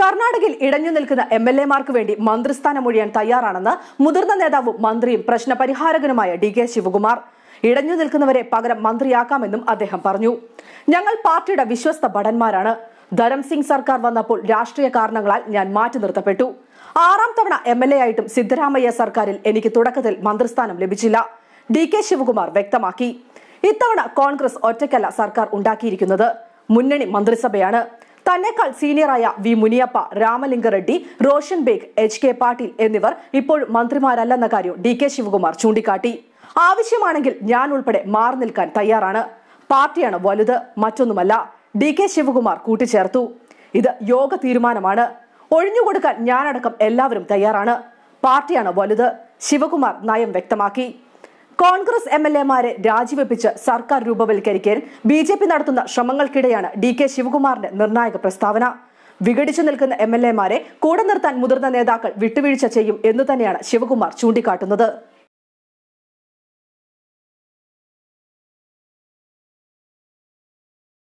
കർണാടകയിൽ ഇടഞ്ഞു നിൽക്കുന്ന M L എമാർക്ക് വേണ്ടി മന്ത്രിസ്ഥാനം ഒഴിയാൻ തയ്യാറാണെന്ന് മുതിർന്ന നേതാവും മന്ത്രിയും പ്രശ്നപരിഹാരകനുമായ ഡി കെ ശിവകുമാർ. ഇടഞ്ഞു നിൽക്കുന്നവരെ പകരം മന്ത്രിയാക്കാമെന്നും അദ്ദേഹം പറഞ്ഞു. ഞങ്ങൾ പാർട്ടിയുടെ വിശ്വസ്ത ഭടന്മാരാണ്. ധരം സിംഗ് സർക്കാർ വന്നപ്പോൾ രാഷ്ട്രീയ കാരണങ്ങളാൽ ഞാൻ മാറ്റി നിർത്തപ്പെട്ടു. ആറാം തവണ എം എൽ എ ആയിട്ടും സിദ്ധരാമയ്യ സർക്കാരിൽ എനിക്ക് തുടക്കത്തിൽ മന്ത്രിസ്ഥാനം ലഭിച്ചില്ല. ഡി കെ ശിവകുമാർ വ്യക്തമാക്കി. ഇത്തവണ കോൺഗ്രസ് ഒറ്റയ്ക്കല്ല സർക്കാർ ഉണ്ടാക്കിയിരിക്കുന്നത്. മുന്നണി മന്ത്രിസഭയാണ്. തന്നെക്കാൾ സീനിയറായ V Muniyappa Ramalinga Reddy Roshan Baig H K Patil എന്നിവർ ഇപ്പോൾ മന്ത്രിമാരല്ലെന്ന കാര്യം ഡി കെ ശിവകുമാർ ചൂണ്ടിക്കാട്ടി. ആവശ്യമാണെങ്കിൽ ഞാൻ ഉൾപ്പെടെ മാറി നിൽക്കാൻ തയ്യാറാണ്. പാർട്ടിയാണ് വലുത് മറ്റൊന്നുമല്ല. ഡി കെ ശിവകുമാർ കൂട്ടിച്ചേർത്തു. ഇത് യോഗ തീരുമാനമാണ്. ഒഴിഞ്ഞുകൊടുക്കാൻ ഞാനടക്കം എല്ലാവരും തയ്യാറാണ്. പാർട്ടിയാണ് വലുത്. ശിവകുമാർ നയം വ്യക്തമാക്കി. കോൺഗ്രസ് എം എൽ എമാരെ രാജിവെപ്പിച്ച് സർക്കാർ രൂപവൽക്കരിക്കാൻ ബി ജെ പി നടത്തുന്ന ശ്രമങ്ങൾക്കിടെയാണ് ഡി കെ ശിവകുമാറിന്റെ നിർണായക പ്രസ്താവന. വിഘടിച്ചു നിൽക്കുന്ന എം എൽ എമാരെ കൂടെ നിർത്താൻ മുതിർന്ന നേതാക്കൾ വിട്ടുവീഴ്ച ചെയ്യും എന്ന് തന്നെയാണ് ശിവകുമാർ ചൂണ്ടിക്കാട്ടുന്നത്.